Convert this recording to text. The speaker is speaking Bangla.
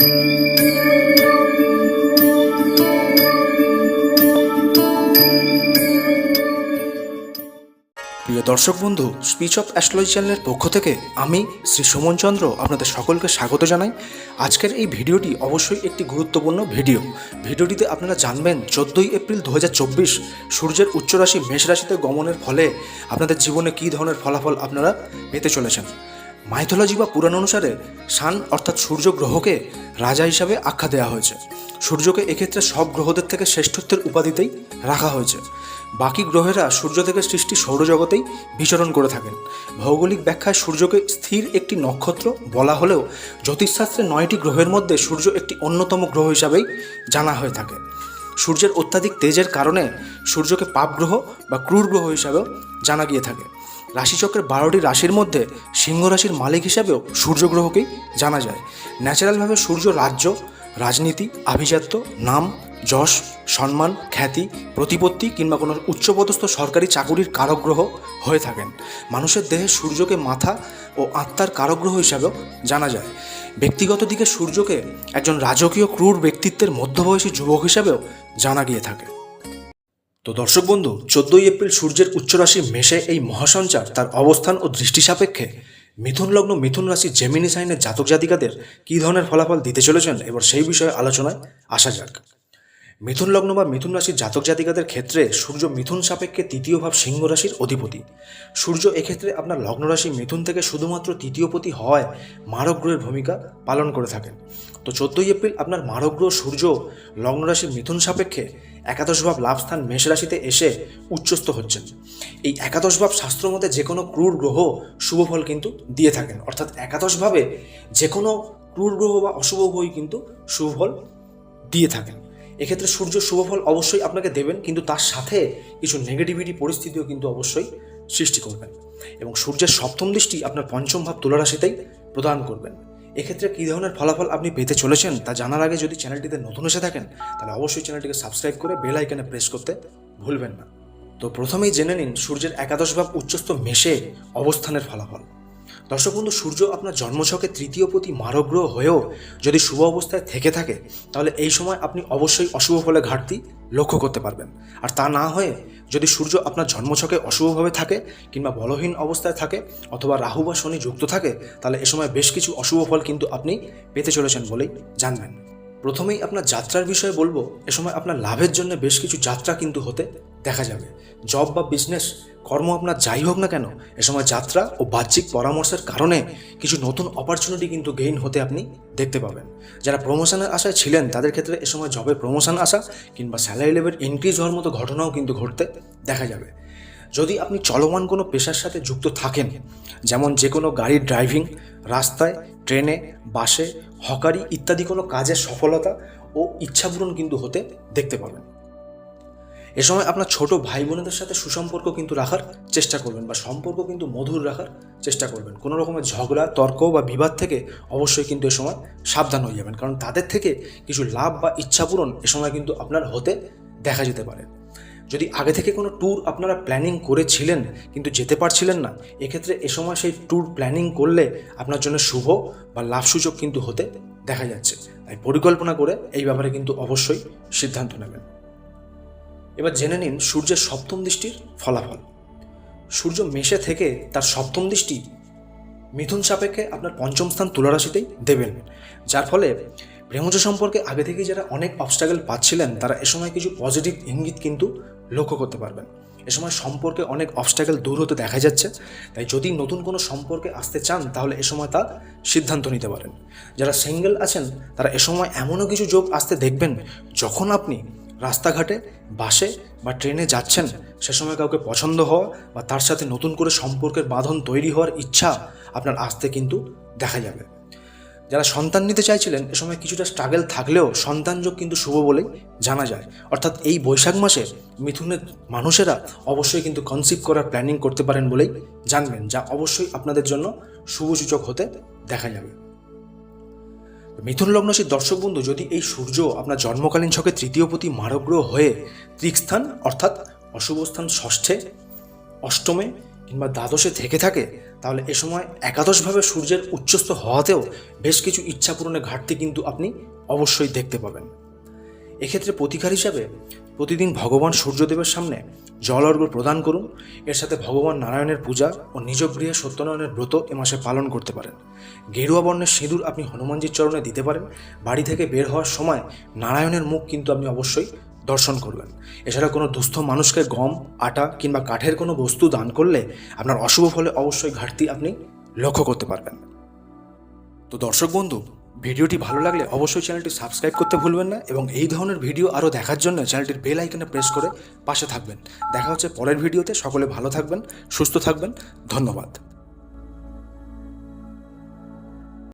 প্রিয় দর্শক বন্ধু স্পিচ অফ অ্যাস্ট্রোলজি চ্যানেলের পক্ষ থেকে আমি শ্রী সুমন চন্দ্র আপনাদের সকলকে স্বাগত জানাই। আজকের এই ভিডিওটি অবশ্যই একটি গুরুত্বপূর্ণ ভিডিও। ভিডিওটিতে আপনারা জানবেন, চোদ্দোই এপ্রিল দু হাজার চব্বিশ সূর্যের উচ্চ রাশি মেষ রাশিতে গমনের ফলে আপনাদের জীবনে কী ধরনের ফলাফল আপনারা পেতে চলেছেন। মাইথোলজি বা পুরাণ অনুসারে সান অর্থাৎ সূর্য গ্রহকে রাজা হিসাবে আখ্যা দেওয়া হয়েছে। সূর্যকে এক্ষেত্রে সব গ্রহদের থেকে শ্রেষ্ঠত্বের উপাধিতেই রাখা হয়েছে। বাকি গ্রহেরা সূর্য থেকে সৃষ্টি সৌরজগতেই বিচরণ করে থাকেন। ভৌগোলিক ব্যাখ্যায় সূর্যকে স্থির একটি নক্ষত্র বলা হলেও জ্যোতিষশাস্ত্রে নয়টি গ্রহের মধ্যে সূর্য একটি অন্যতম গ্রহ হিসাবেই জানা হয়ে থাকে। সূর্যের অত্যাধিক তেজের কারণে সূর্যকে পাপ গ্রহ বা ক্রূর গ্রহ হিসাবেও জানা গিয়ে থাকে। রাশিচক্রের বারোটি রাশির মধ্যে সিংহ রাশির মালিক হিসাবেও সূর্যগ্রহকেই জানা যায়। ন্যাচারালভাবে সূর্য রাজ্য, রাজনীতি, আভিজাত্য, নাম, যশ, সম্মান, খ্যাতি, প্রতিপত্তি কিংবা কোনো উচ্চপদস্থ সরকারি চাকুরির কারগ্রহ হয়ে থাকেন। মানুষের দেহে সূর্যকে মাথা ও আত্মার কারগ্রহ হিসাবেও জানা যায়। ব্যক্তিগত দিকে সূর্যকে একজন রাজকীয় ক্রূর ব্যক্তিত্বের মধ্যবয়সী যুবক হিসাবেও জানা গিয়ে থাকে। তো দর্শক বন্ধু, চোদ্দই এপ্রিল সূর্যের উচ্চ রাশি মেষে এই মহাসঞ্চার তার অবস্থান ও দৃষ্টি সাপেক্ষে। মিথুন লগ্ন, মিথুন রাশি জেমিনি সাইনের জাতক জাতিকাদের কী ধরনের ফলাফল দিতে চলেছেন? এবার সেই বিষয়ে আলোচনায় আসা যাক। মিথুন লগ্ন বা মিথুন রাশির জাতক জাতিকাদের ক্ষেত্রে সূর্য মিথুন সাপেক্ষে তৃতীয় ভাব সিংহ রাশির অধিপতি। সূর্য এক্ষেত্রে আপনার লগ্ন রাশি মিথুন থেকে শুধুমাত্র তৃতীয়পতি হওয়ায় মারক গ্রহের ভূমিকা পালন করে থাকেন। তো চোদ্দোই এপ্রিল আপনার মারক গ্রহ সূর্য লগ্ন রাশি মিথুন সাপেক্ষে একাদশ ভাব লাভস্থান মেষ রাশিতে এসে উচ্চস্থ হচ্ছেন। এই একাদশ ভাব শাস্ত্র মতে যে কোনো ক্রূর গ্রহ শুভ ফল কিন্তু দিয়ে থাকেন। অর্থাৎ একাদশভাবে যে কোনো ক্রূর গ্রহ বা অশুভ গ্রহই কিন্তু শুভ ফল দিয়ে থাকেন। এক্ষেত্রে সূর্য শুভফল অবশ্যই আপনাকে দেবেন, কিন্তু তার সাথে কিছু নেগেটিভিটি পরিস্থিতিও কিন্তু অবশ্যই সৃষ্টি করবেন এবং সূর্যের সপ্তম দৃষ্টি আপনার পঞ্চম ভাব তুলা রাশিতেই প্রদান করবেন। এক্ষেত্রে কী ধরনের ফলাফল আপনি পেতে চলেছেন তা জানার আগে যদি চ্যানেলটিতে নতুন এসে থাকেন, তাহলে অবশ্যই চ্যানেলটিকে সাবস্ক্রাইব করে বেল আইকনে প্রেস করতে ভুলবেন না। তো প্রথমেই জেনে নিন সূর্যের একাদশ ভাব উচ্চস্থ মেশে অবস্থানের ফলাফল। দর্শক বন্ধু, সূর্য আপনার জন্মছকে তৃতীয় প্রতি মারগ্রহ হয়েও যদি শুভ অবস্থায় থেকে থাকে, তাহলে এই সময় আপনি অবশ্যই অশুভ ফলে ঘাটতি লক্ষ্য করতে পারবেন। আর তা না হয়ে যদি সূর্য আপনার জন্মছকে অশুভভাবে থাকে কিংবা বলহীন অবস্থায় থাকে অথবা রাহু বা শনি যুক্ত থাকে, তাহলে এ সময় বেশ কিছু অশুভ ফল কিন্তু আপনি পেতে চলেছেন বলেই জানবেন। প্রথমেই আপনার যাত্রার বিষয়ে বলব, এ সময় আপনার লাভের জন্য বেশ কিছু যাত্রা কিন্তু হতে দেখা যাবে। জব বা বিজনেস কর্ম আপনার যাই হোক না কেন, এ সময় যাত্রা ও বাহ্যিক পরামর্শের কারণে কিছু নতুন অপরচুনিটি কিন্তু গেইন হতে আপনি দেখতে পাবেন। যারা প্রমোশনের আশায় ছিলেন, তাদের ক্ষেত্রে এ সময় জবের প্রমোশন আসা কিংবা স্যালারি লেভেল ইনক্রিজ হওয়ার মতো ঘটনাও কিন্তু ঘটতে দেখা যাবে। যদি আপনি চলমান কোনো পেশার সাথে যুক্ত থাকেন, যেমন যে কোনো গাড়ির ড্রাইভিং রাস্তায়, ট্রেনে, বাসে, হকারি ইত্যাদি কোনো কাজের সফলতা ও ইচ্ছাপূরণ কিন্তু হতে দেখতে পাবেন। এ সময় আপনার ছোট ভাই বোনেদের সাথে সুসম্পর্ক কিন্তু রাখার চেষ্টা করবেন বা সম্পর্ক কিন্তু মধুর রাখার চেষ্টা করবেন। কোনো রকমের ঝগড়া, তর্ক বা বিবাদ থেকে অবশ্যই কিন্তু এ সময় সাবধান হয়ে যাবেন। কারণ তাদের থেকে কিছু লাভ বা ইচ্ছাপূরণ এ সময় কিন্তু আপনার হতে দেখা যেতে পারে। যদি আগে থেকে কোনো ট্যুর আপনারা প্ল্যানিং করেছিলেন কিন্তু যেতে পারছিলেন না এক্ষেত্রে এ সময় সেই ট্যুর প্ল্যানিং করলে আপনার জন্য শুভ বা লাভসূচক কিন্তু হতে দেখা যাচ্ছে। তাই পরিকল্পনা করে এই ব্যাপারে কিন্তু অবশ্যই সিদ্ধান্ত নেবেন। এবার জেনে নিন সূর্যের সপ্তম দৃষ্টির ফলাফল। সূর্য মেষে থেকে তার সপ্তম দৃষ্টি মিথুন সাপেক্ষে আপনার পঞ্চম স্থান তুলা রাশিতেই দেবেন। যার ফলে প্রেমজ সম্পর্কে আগে থেকেই যারা অনেক অবস্ট্রাগল পাচ্ছিলেন, তারা এ সময় কিছু পজিটিভ ইঙ্গিত কিন্তু লক্ষ্য করতে পারবেন। এ সময় সম্পর্কে অনেক অবস্ট্রাগল দূর হতে দেখা যাচ্ছে। তাই যদি নতুন কোনো সম্পর্কে আসতে চান, তাহলে এ সময় তা সিদ্ধান্ত নিতে পারেন। যারা সিঙ্গেল আছেন, তারা এ সময় এমনও কিছু যোগ আসতে দেখবেন, যখন আপনি রাস্তাঘাটে, বাসে বা ট্রেনে যাচ্ছেন, সে সময় কাউকে পছন্দ হওয়া বা তার সাথে নতুন করে সম্পর্কের বাঁধন তৈরি হওয়ার ইচ্ছা আপনার আসতে কিন্তু দেখা যাবে। যারা সন্তান নিতে চাইছিলেন, এ সময় কিছুটা স্ট্রাগেল থাকলেও সন্তানযোগ কিন্তু শুভ বলেই জানা যায়। অর্থাৎ এই বৈশাখ মাসে মিথুনের মানুষেরা অবশ্যই কিন্তু কনসিভ করার প্ল্যানিং করতে পারেন বলেই জানবেন, যা অবশ্যই আপনাদের জন্য শুভসূচক হতে দেখা যাবে। মিথুন লগ্নশীর দর্শক বন্ধু, যদি এই সূর্য আপনার জন্মকালীন ছকে তৃতীয় প্রতি মারগ্রহ হয়ে ত্রিকস্থান অর্থাৎ অশুভ স্থান ষষ্ঠে, অষ্টমে কিংবা দ্বাদশে থেকে থাকে, তাহলে এ সময় একাদশভাবে সূর্যের উচ্চস্থ হওয়াতেও বেশ কিছু ইচ্ছা পূরণের ঘাটতি কিন্তু আপনি অবশ্যই দেখতে পাবেন। এক্ষেত্রে প্রতিকার হিসাবে প্রতিদিন ভগবান সূর্যদেবের সামনে জল অর্ঘ্য প্রদান করুন। এর সাথে ভগবান নারায়ণের পূজা ও নিজ গৃহে সত্যনারায়ণের ব্রত এ মাসে পালন করতে পারেন। গেরুয়া বর্ণের সিঁদুর আপনি হনুমানজির চরণে দিতে পারেন। বাড়ি থেকে বের হওয়ার সময় নারায়ণের মুখ কিন্তু আপনি অবশ্যই দর্শন করবেন। এছাড়া কোনো দুস্থ মানুষকে গম, আটা কিংবা কাঠের কোনো বস্তু দান করলে আপনার অশুভ ফলে অবশ্যই ঘাটতি আপনি লক্ষ্য করতে পারবেন। তো দর্শক বন্ধু ভিডিওটি ভালো লাগলে অবশ্যই চ্যানেলটি সাবস্ক্রাইব করতে ভুলবেন না এবং এই ধরনের ভিডিও আরও দেখার জন্য চ্যানেলটির বেল আইকনে প্রেস করে পাশে থাকবেন। দেখা হচ্ছে পরের ভিডিওতে। সকলে ভালো থাকবেন, সুস্থ থাকবেন। ধন্যবাদ।